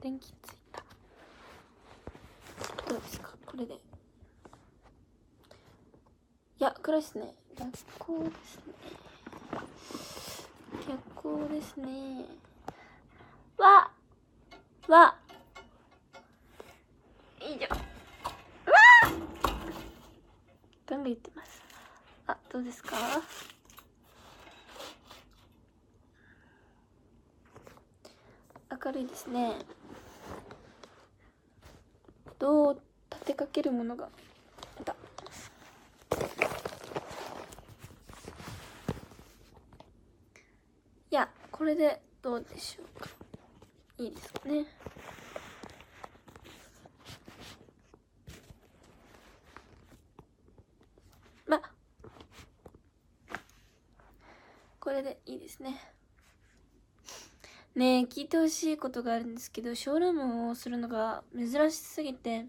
電気ついた。どうですか？これで。いや暗いっすね。逆光ですね。逆光ですね。わわ。以上。わ。ガンガン言ってます。あどうですか？明るいですね。どう立てかけるものがあった。いやこれでどうでしょうか。いいですかね。まあ。これでいいですね。ね聞いてほしいことがあるんですけどショールームをするのが珍しすぎて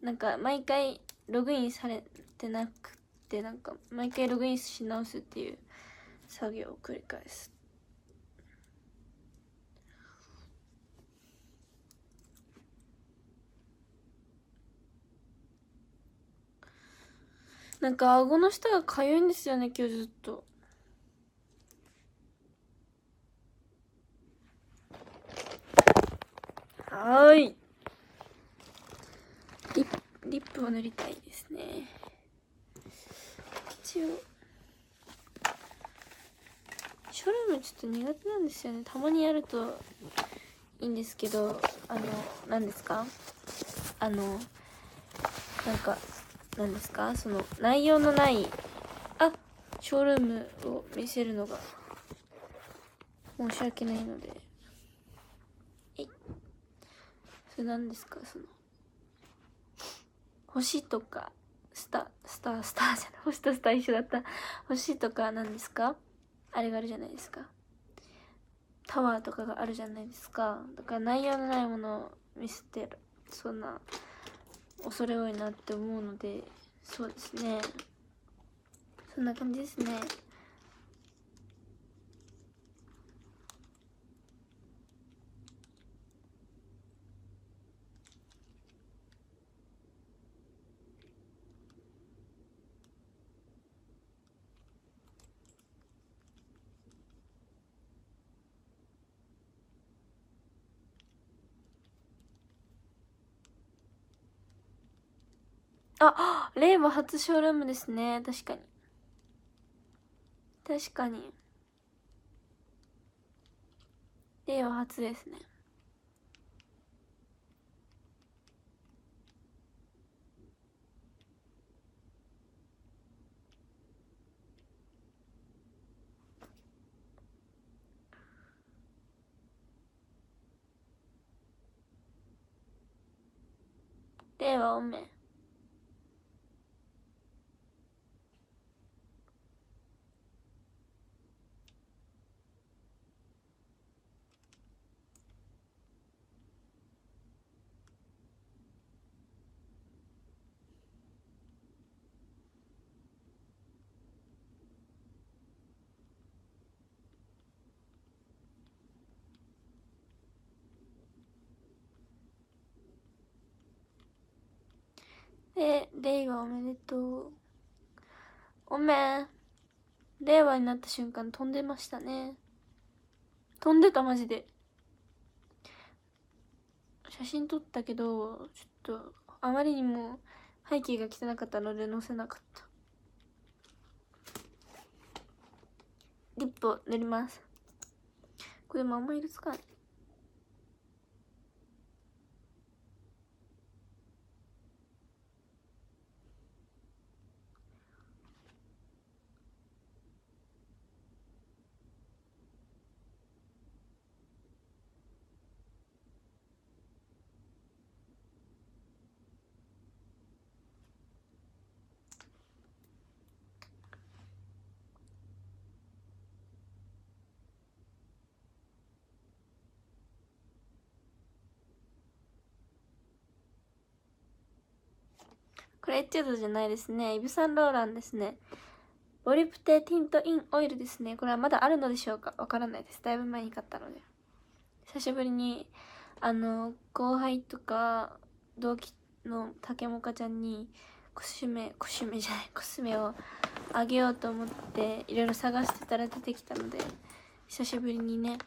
なんか毎回ログインされてなくてなんか毎回ログインし直すっていう作業を繰り返す。なんか顎の下がかゆいんですよね今日ずっとはーいリップリップを塗りたいですね。一応。ショールームちょっと苦手なんですよね。たまにやるといいんですけどあの何ですか？あのなんか何ですか？その内容のないあショールームを見せるのが申し訳ないので。えそれ何ですか？その。星とかスタースタースターじゃない 星とスター一緒だった。星とか何ですか？あれがあるじゃないですか。タワーとかがあるじゃないですか。だから内容のないものを見せてる。そんな恐れ多いなって思うのでそうですね。そんな感じですね。あ令和初ショールームですね。確かに。確かに。令和初ですね。令和おめで、令和おめでとう。おめ令和になった瞬間飛んでましたね。飛んでたマジで。写真撮ったけど、ちょっと、あまりにも背景が汚かったので載せなかった。リップを塗ります。これもあんま色つかない。れエチュードじゃないですね。イブ・サンローランですね。ボリプテティント・イン・オイルですね。これはまだあるのでしょうか？わからないです。だいぶ前に買ったので。久しぶりにあの後輩とか同期の竹もかちゃんにコスメコスメじゃないコスメをあげようと思っていろいろ探してたら出てきたので久しぶりにね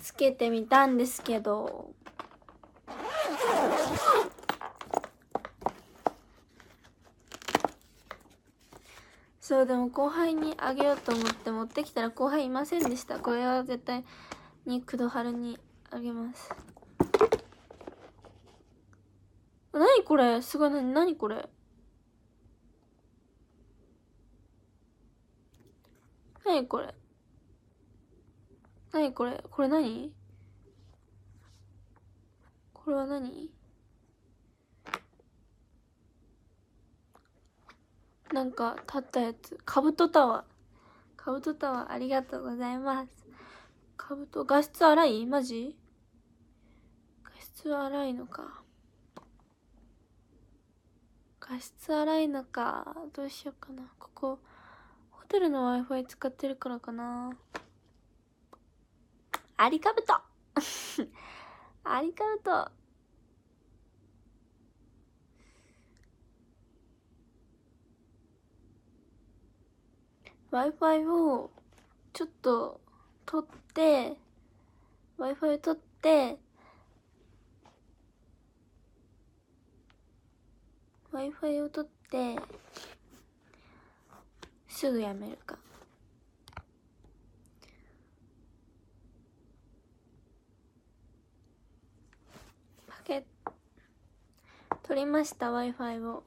つけてみたんですけどそうでも後輩にあげようと思って持ってきたら後輩いませんでした。これは絶対に工藤春にあげます。何これ？すごい。何？何これ？何これ？何これ？これ何？これは何？なんか立ったやつ。カブトタワー。カブトタワーありがとうございます。カブト画質荒い？マジ？画質荒いのか。画質荒いのか。どうしようかな。ここホテルの w i f i 使ってるからかな。アリカブト。アリカブト。Wi-Fi をちょっと取って Wi-Fi を取って Wi-Fi を取ってすぐやめるか。パケ取りました Wi-Fi を。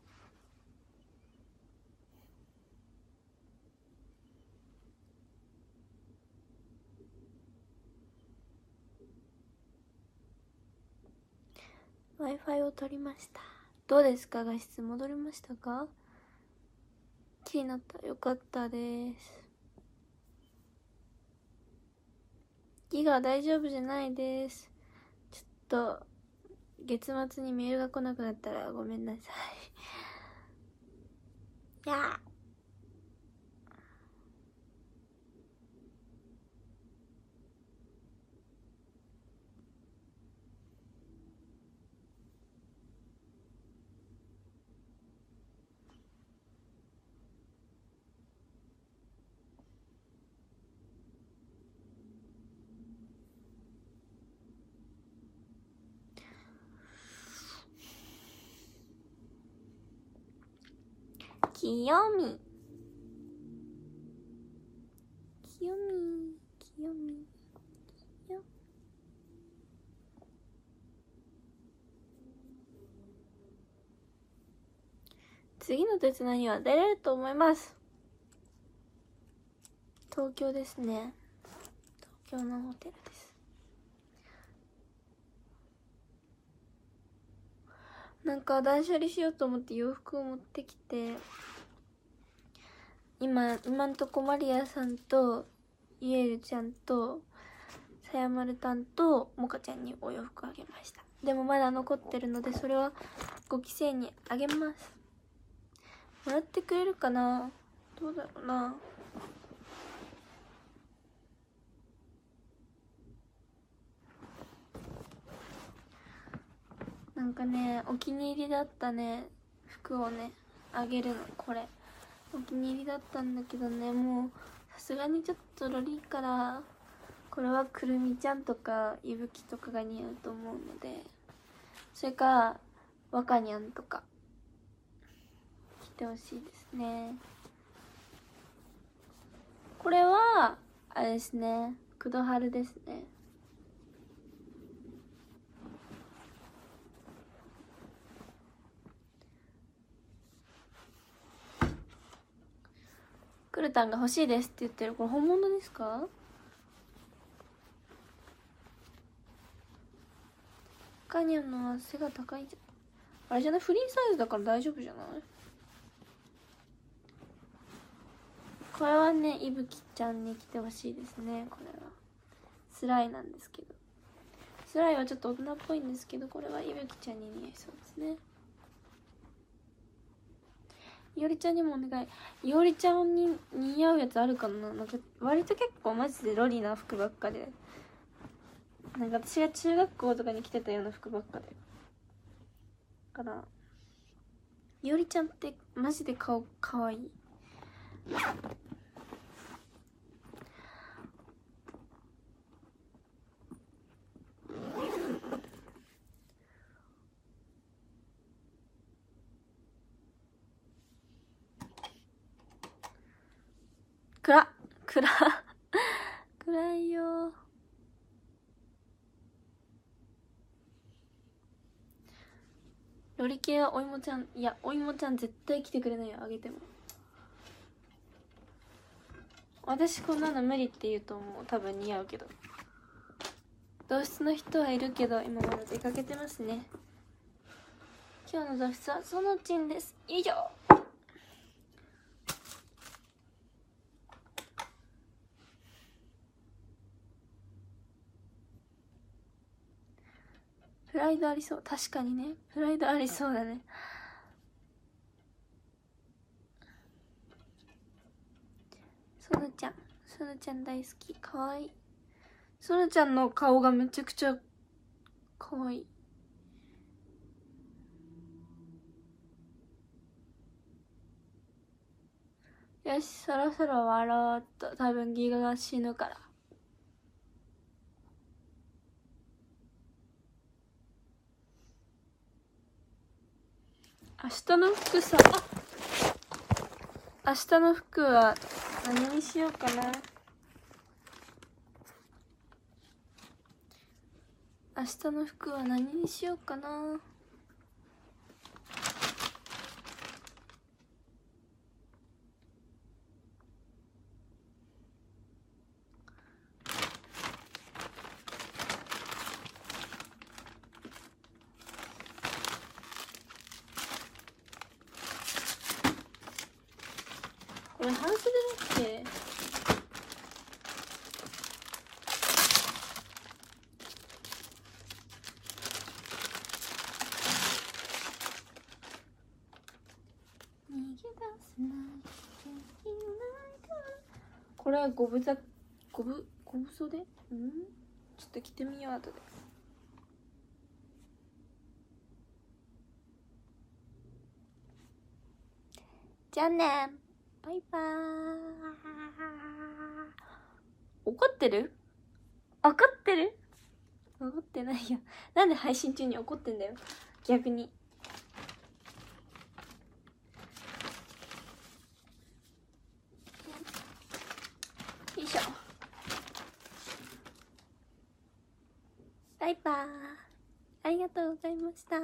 W i f i を取りました。どうですか？画質戻りましたか？気になった。よかったです。ギガ大丈夫じゃないです。ちょっと月末にメールが来なくなったらごめんなさい。や清み清み清みよ次の手伝いには出れると思います。東京ですね。東京のホテルです。なんか断捨離しようと思って洋服を持ってきて今今んとこマリアさんとイエルちゃんとさやまるたんとモカちゃんにお洋服あげました。でもまだ残ってるのでそれはご期生にあげます。もらってくれるかな？どうだろうな？なんかねお気に入りだったね。服をねあげるのこれ。お気に入りだったんだけどね。もうさすがにちょっとロリからこれはくるみちゃんとかいぶきとかが似合うと思うので。それかわかにゃんとか。着てほしいですね。これはあれですね。くどはるですね。クルタンが欲しいですって言ってるこれ本物ですか？カニャンのは背が高いじゃん。あれじゃない？フリーサイズだから大丈夫じゃない？これはねいぶきちゃんに来てほしいですねこれは。スライなんですけど。スライはちょっと大人っぽいんですけどこれはいぶきちゃんに似合いそうですね。いおりちゃんにもお願いいおりちゃんに似合うやつあるかななんか割と結構マジでロリな服ばっかでなんか私が中学校とかに着てたような服ばっかでだからいおりちゃんってマジで顔かわいい暗暗 暗いよ。ロリ系はお芋ちゃんいやお芋ちゃん絶対来てくれないよあげても。私こんなの無理って言うと思う。多分似合うけど。同室の人はいるけど今まだ出かけてますね。今日の同室はそのちんです。以上。プライドありそう。確かにね。プライドありそうだね。そのちゃん。そのちゃん大好き。かわい。いそのちゃんの顔がめちゃくちゃかわいい。よしそろそろ終わろうっと。多分ギガが死ぬから。明日の服さ明日の服は何にしようかな。明日の服は何にしようかな。れ半袖だっけこれは五分ざ五分五分袖うん？ちょっと着てみよう後で。じゃあねバイバーイ。怒ってる？怒ってる？怒ってないよ。なんで配信中に怒ってんだよ？逆に。よいしょ。バイバーイ。ありがとうございました